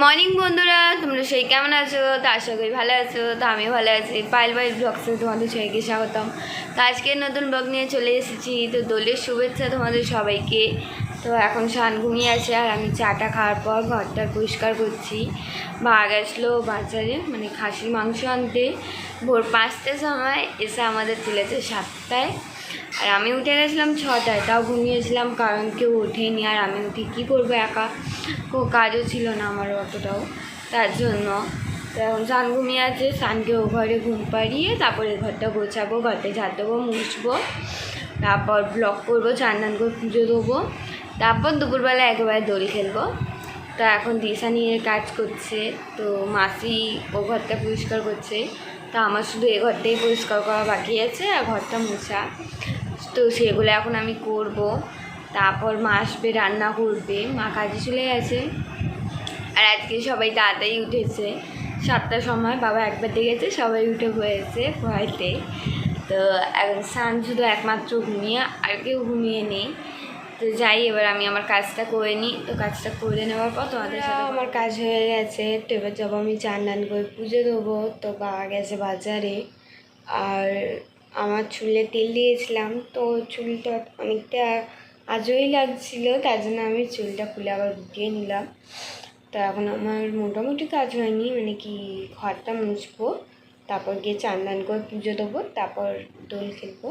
Morning বন্ধুরা, তোমরা সেই কেমন আছো? তো আশা করি ভালো আছো, তো আমি ভালো আছি। পাইল পাইল ব্লগসে তোমাদের সবাইকে স্বাগতম। তো আজকে নতুন ব্লগ নিয়ে চলে এসেছি। তো দোলের শুভেচ্ছা তোমাদের সবাইকে। তো এখন শান ঘুমিয়ে আছে আর আমি চাটা খাওয়ার পর ঘরটা পরিষ্কার করছি। বা গেছিল বাজারে মানে খাসির মাংস আনতে। ভোর পাঁচটার সময় এসে আমাদের তুলেছে সাতটায়। আর আমি উঠে গেছিলাম ছটায়, তাও ঘুমিয়েছিলাম কারণ কেউ ওঠেনি আর আমি উঠে কী করব একা? ও কাজও ছিল না আমার অতটাও, তার জন্য। তো এখন সান ঘুমিয়ে আছে সানকে ও ঘরে ঘুম পাড়িয়ে তারপরে ঘরটা গোছাবো, ঘরটা ঝাড় দেবো, মুছবো। তারপর ব্লক করব, চান করে পুজো দেবো। তারপর দুপুরবেলা একেবারে দোল খেলব। তো এখন দিশা নিয়ে কাজ করছে, তো মাসি ও ঘরটা পরিষ্কার করছে। তো আমার শুধু এ ঘরটাই পরিষ্কার করা বাকি আছে আর ঘরটা মোছা। তো সেগুলো এখন আমি করব। তারপর মা আসবে, রান্না করবে। মা কাজে চলে গেছে। আর আজকে সবাই তাড়াতাড়ি উঠেছে। সাতটার সময় বাবা একবার দেখেছে, সবাই উঠে হয়েছে ভয়তে। তো এখন সান শুধু একমাত্র ঘুমিয়ে, আর কেউ ঘুমিয়ে নেই। তো যাই, এবার আমি আমার কাজটা করে নিই। তো কাজটা করে নেওয়ার পর তোমাদের সাথে আমার কাজ হয়ে গেছে। তো এবার যাব আমি চান করে পুজো দেবো। তো বাবা গেছে বাজারে। আর আমার চুলে তেল দিয়েছিলাম। তো চুলটা অনেকটা আজই লাগছিল, তার জন্য আমি চুলটা খুলে আবার গুটিয়ে নিলাম। তো এখন আমার মোটামুটি কাজ হয়নি মানে কি ঘরটা মুছবো, তারপর গিয়ে চান করে পুজো দেবো, তারপর দোল খেলব।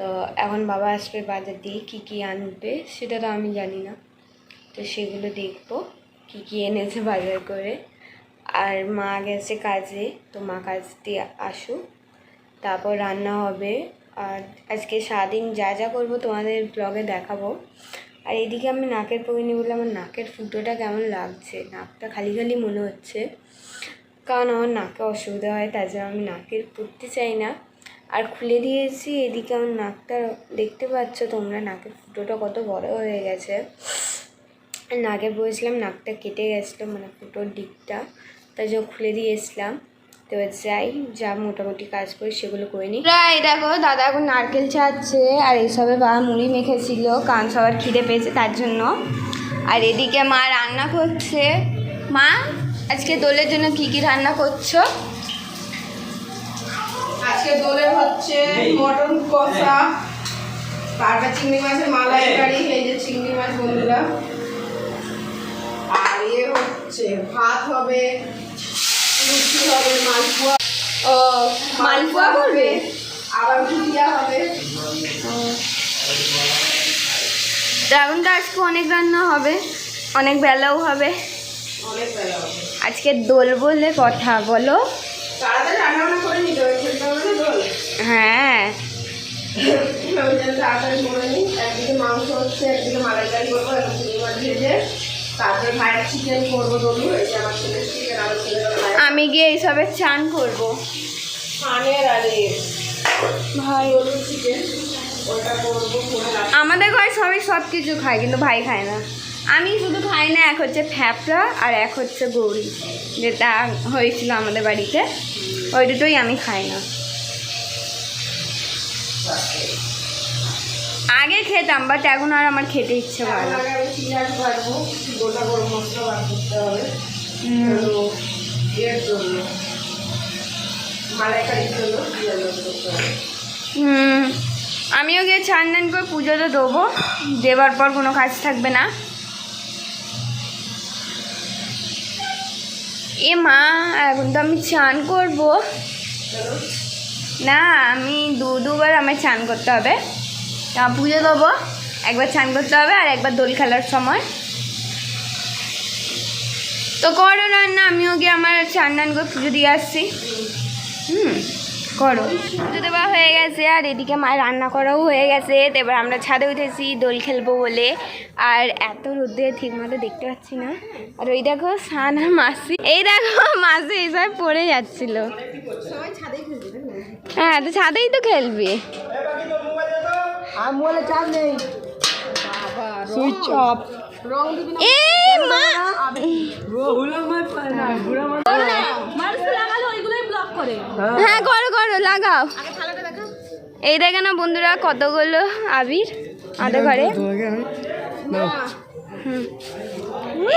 তো এখন বাবা আসবে বাজার দিয়ে কী কী আনবে সেটা তো আমি জানি না। তো সেগুলো দেখব, কী কী এনেছে বাজার করে। আর মা গেছে কাজে, তো মা কাজ দিয়ে আসুক। তারপর রান্না হবে। আর আজকে সারাদিন যা যা করব তোমাদের ব্লগে দেখাবো। আর এদিকে আমি নাকের পরিনি বলে আমার নাকের ফুটোটা কেমন লাগছে। নাকটা খালি খালি মনে হচ্ছে। কারণ আমার নাকে অসুবিধা হয়, তার জন্য আমি নাকের পরতে চাই না। আর খুলে দিয়েছি, এদিকে আমার নাকটা দেখতে পাচ্ছ তোমরা, নাকের ফুটোটা কত বড় হয়ে গেছে। নাকে বলেছিলাম নাকটা কেটে গেছিল মানে ফুটোর দিকটা। তাই জন্য খুলে দিয়েছিলাম তো যাই, যা মোটামুটি কাজ করি সেগুলো করে নিই। প্রায় দেখো, দাদা এখন নারকেল ছাড়ছে, আর এইসবে বাবা মুড়ি মেখেছিল কান সবার খিদে পেয়েছে তার জন্য। আর এদিকে মা রান্না করছে। মা, আজকে দোলের জন্য কি কি রান্না করছ? আজকে দোলে হচ্ছে মটন কষা তারপর চিংড়ি মাছের মালাইকারি এই যে চিংড়ি মাছ বন্ধুরা। আর ইয়ে হচ্ছে ভাত হবে লুচি হবে মালপোয়া ও মালপোয়া করবে আবার ভুজিয়া হবে। এখন তো আজকে অনেক রান্না হবে অনেক বেলাও হবে। অনেক বেলা হবে। আজকে দোল বলে কথা বলো। তাড়াতাড়ি রান্না বান্না করে নিতে হবে। হ্যাঁ। ওই জন্য তাড়াতাড়ি করে নিই একদিকে মাংস হচ্ছে একদিকে মালাইকারি করব এবং চিংড়ি মাছ ভেজে তারপরে ভাইয়ের চিকেন করব দোলু এই যে আমার ছেলের চিকেন আমার ছেলের আমি গিয়ে এইসবে চান করব। খানের আরে ভাই দোলু চিকেন ওটা করব আমাদের ঘরে সবাই সব কিছু খায় কিন্তু ভাই খায় না। আমি শুধু খাই না এক হচ্ছে ফ্যাপড়া আর এক হচ্ছে গৌরি যেটা হয়েছিল আমাদের বাড়িতে। ওই দুটোই আমি খাই না। আগে খেতাম বাট এখন আর আমার খেতে ইচ্ছে করে না। পেঁয়াজ গোটা গরম মশলা বার করতে হবে। হুম। এর জন্য মালাইকারির জন্য পেঁয়াজ করতে হবে। হুম। আমিও গিয়ে চান টান করে পুজো তো দেবো দেবার পর কোনো কাজ থাকবে না। এ মা এখন তো আমি চান করব। না আমি দু দুবার আমায় চান করতে হবে। পুজো দেবো। একবার চান করতে হবে আর একবার দোল খেলার সময়। তো করো রান্না আমিও গিয়ে আমার চান টান করে পুজো দিয়ে আসছি। হুম করো। পুজো দেওয়া হয়ে গেছে আর এদিকে মায়ের রান্না করাও হয়ে গেছে। তো এবার আমরা ছাদে উঠেছি দোল খেলব বলে। আর এত রোদে ঠিক মতো দেখতে পাচ্ছি না। আর ওই দেখো সান আর মাসি। এই দেখো মাসি এইসব পড়ে যাচ্ছিল। হ্যাঁ তো ছাদেই তো খেলবি। আর মোবাইলে চার্জ নেই। Switch off. রং দিবি না। এ মা! হ্যাঁ করো করো লাগাও। এই দেখে না বন্ধুরা কতগুলো আবির আমাদের ঘরে।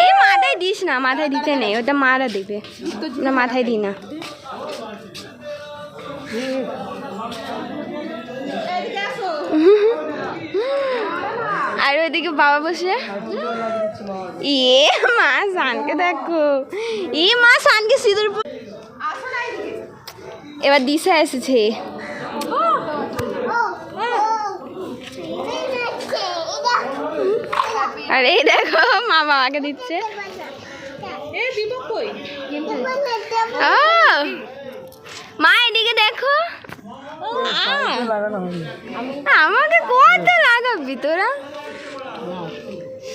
এই মাথায় দিস না মাথায় দিতে নেই ওটা মারা দেবে। না মাথায় দি না এদিকে আসো আর ওইদিকে বাবা বসে। ইয়ে মা সানকে দেখো। ই মা সানকে সিঁদুর এবার দিশা এসেছে। আর এই দেখো মা বাবাকে দিচ্ছে। মা এদিকে দেখো। আমাকে কত লাগাবি তোরা?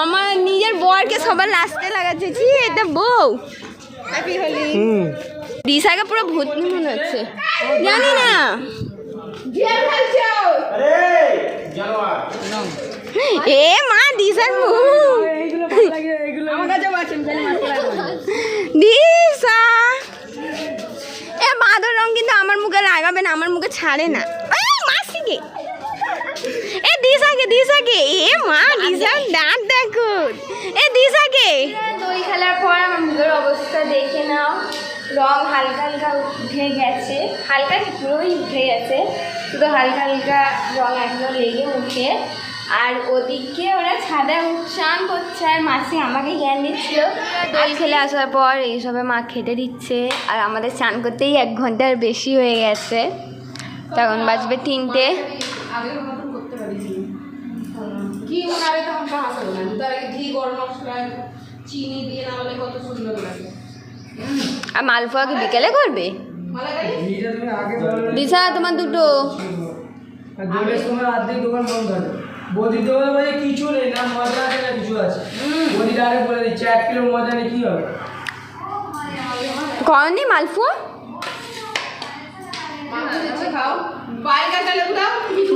আমার নিজের বরকে সবার লাস্টে লাগাচ্ছে। ছি এটা বউ। হ্যাপি হোলি দিশাকে পুরো ভূত মনে হচ্ছে। জানি না। এ মা দিশার মুখ আমার কাছে আছে জানি মারতে লাগবে দিশা। এ বাঁদর রং কিন্তু আমার মুখে লাগাবে না আমার মুখে ছাড়ে না। মাসিকে। এ দিশাকে দিশাকে। এ মা দিশার দাঁত দেখো এ দিশাকে। দই খেলার পর আমার মুখের অবস্থা দেখে নাও। রং হালকা হালকা উঠে গেছে। হালকা কি পুরোই উঠে গেছে। শুধু হালকা হালকা রং এখনও লেগে উঠে আর ওদিকে ওরা ছাদে স্নান করছে আর মাসি আমাকে জ্ঞান দিচ্ছিল। দোল খেলে আসার পর এইসবে মা খেতে দিচ্ছে। আর আমাদের স্নান করতেই এক ঘণ্টার বেশি হয়ে গেছে। তখন বাজবে তিনটে। কি বানাবে তখন সাহস হবে না। তার আগে ঘি গরম মশলা চিনি দিয়ে না হলে কত সুন্দর লাগে। আর মালপোয়া কি বিকেলে করবে? দিশা তোমার দুটো। দোলের সময় অর্ধেক দোকান বন্ধ থাকে বৌদি দোকানে বলে কিছু নেই না মজা আছে না কিছু আছে। বৌদি ডাইরেক্ট বলে দিচ্ছে এক কিলো মজা নেই কি হবে? করনি মালপোয়া?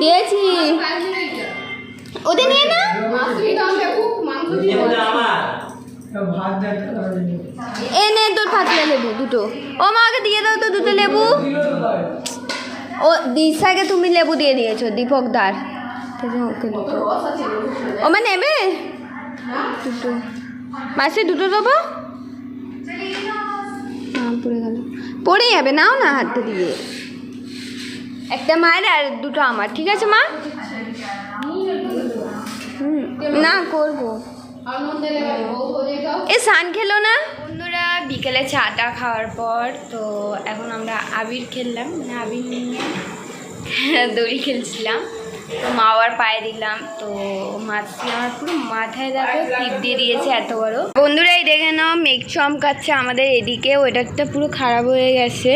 দিয়েছি। ওদের নিয়ে না? এ নে তোর পাতলা লেবু দুটো। ও মাকে দিয়ে দাও তো দুটো লেবু। ও দিশাকে তুমি লেবু দিয়ে দিয়েছ দীপক দার। ও মা নেবে? দুটো। মাসে দুটো দেবো? হ্যাঁ পড়ে গেল। পড়ে যাবে নাও না হাতটা দিয়ে। একটা মায়ের আর দুটো আমার ঠিক আছে মা? না, করব। এ সান খেলো না? বন্ধুরা, বিকেলে চাটা খাওয়ার পর তো এখন আমরা আবির খেললাম। মানে আবির নিয়ে দড়ি খেলছিলাম। তো মা আবার পায়ে দিলাম। তো মাছি আমার পুরো মাথায় দেখো টিপ দিয়ে দিয়েছে এত বড়। বন্ধুরা, এই দেখে নাও, মেঘ চমকাচ্ছে আমাদের এদিকে। ওয়েদারটা পুরো খারাপ হয়ে গেছে।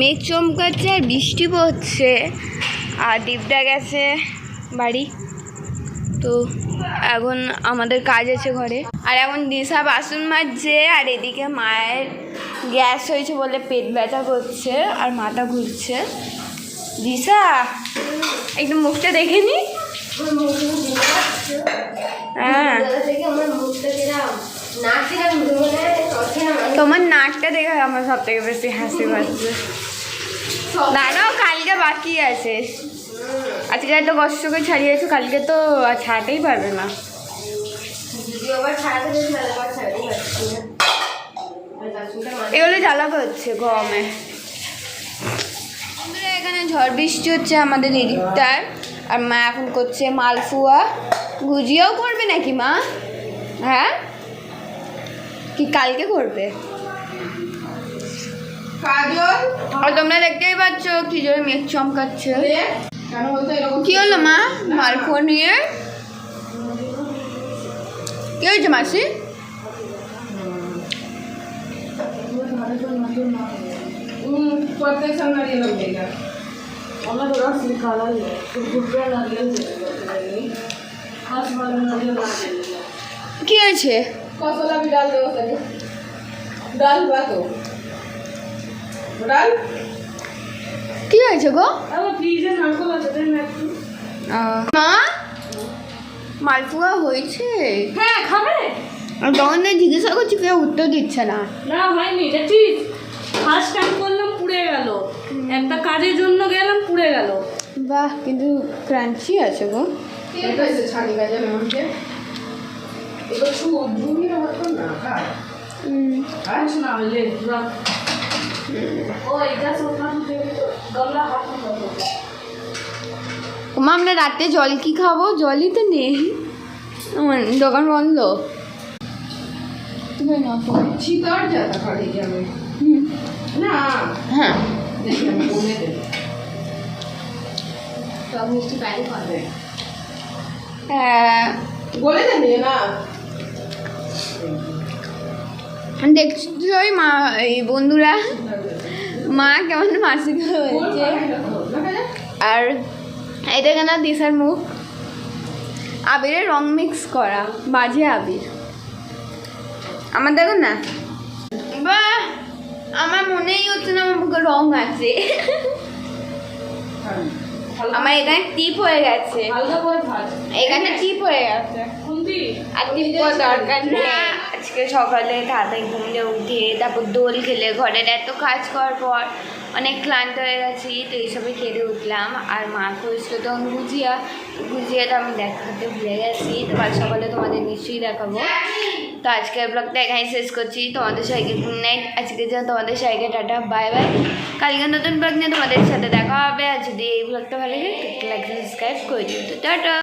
মেঘ চমকাচ্ছে আর বৃষ্টি পড়ছে। আর দীপটা গেছে বাড়ি। তো এখন আমাদের কাজ আছে ঘরে। আর এখন দিশা বাসন মাজছে, আর এদিকে মায়ের গ্যাস হয়েছে বলে পেট ব্যথা করছে আর মাথা ঘুরছে। দিশা, একটু মুখটা দেখে নি। হ্যাঁ। তোমার নাকটা দেখে আমার সব থেকে বেশি হাসি পাচ্ছে। দাঁড়াও, কালকে বাকি আছে। আজকে এত কষ্ট করে ছাড়িয়েছো কালকে তো আর ছাড়াতেই পারবে না। এগুলো জ্বালা করছে গরমে। এখানে ঝড় বৃষ্টি হচ্ছে আমাদের এদিকটায়। আর মা এখন করছে মালফুয়া গুজিয়াও করবে নাকি মা? হ্যাঁ? কি কালকে করবে? আর তোমরা দেখতেই পাচ্ছ কি জোরে মেঘ চমকাচ্ছে। রে কেন বলতো এরকম কি হলো মা মালপোয়া নিয়ে কি হয়েছে মাসি হুম প্রত্যেক সামনে দিয়ে লোক দেখে কি হয়েছে মশলা भी डाल दो सनी डाल बा तो টোটাল কি হয়েছে গো? মা? মালপোয়া হয়েছে। হ্যাঁ খাবে? আমি তখন জিজ্ঞাসা করছি কেউ উত্তর দিচ্ছে না। না হয়নি দেখছিস ফার্স্ট টাইম করলাম পুড়ে গেল। একটা কাজের জন্য গেলাম পুড়ে গেল। বাহ কিন্তু ক্রাঞ্চি আছে গো। এটা হচ্ছে ছানি গাজা আমাকে এবার না খায় পুরা মা আমরা রাতে জল কি খাব? জলই তো নেই। আমার দোকান বন্ধ। হ্যাঁ। হ্যাঁ। বলে দেবে না? দেখছোই মা এই বন্ধুরা। মা কেমন মাসিক হয়েছে? আর এটা কেন দিশার মুখ? আবিরের রং মিক্স করা বাজে আবির। আমার দেখো না। বা আমার মনেই হচ্ছে না আমার মুখে রং আছে। আমার এখানে টিপ হয়ে গেছে। এখানে টিপ হয়ে গেছে। আর টিপ দরকার নেই। আজকে সকালে তাড়াতাড়ি ঘুম দিয়ে উঠে তারপর দোল খেলে ঘরের এত কাজ করার পর অনেক ক্লান্ত হয়ে গেছি তো এইসবে খেতে উঠলাম। আর মা করেছিল তখন গুজিয়া। গুজিয়াটা আমি দেখাতে ভুলে গেছি তো কাল সকালে তোমাদের নিশ্চয়ই দেখাবো। তো আজকের ব্লগটা এখানেই শেষ করছি। তোমাদের সবাইকে গুড নাইট আজকে যা তোমাদের সবাইকে টাটা বাই বাই কালকে নতুন ব্লগ নিয়ে তোমাদের সাথে দেখা হবে। আর যদি এই ব্লগটা ভালো লাগে লাইক সাবস্ক্রাইব করে দিও। তো টাটা।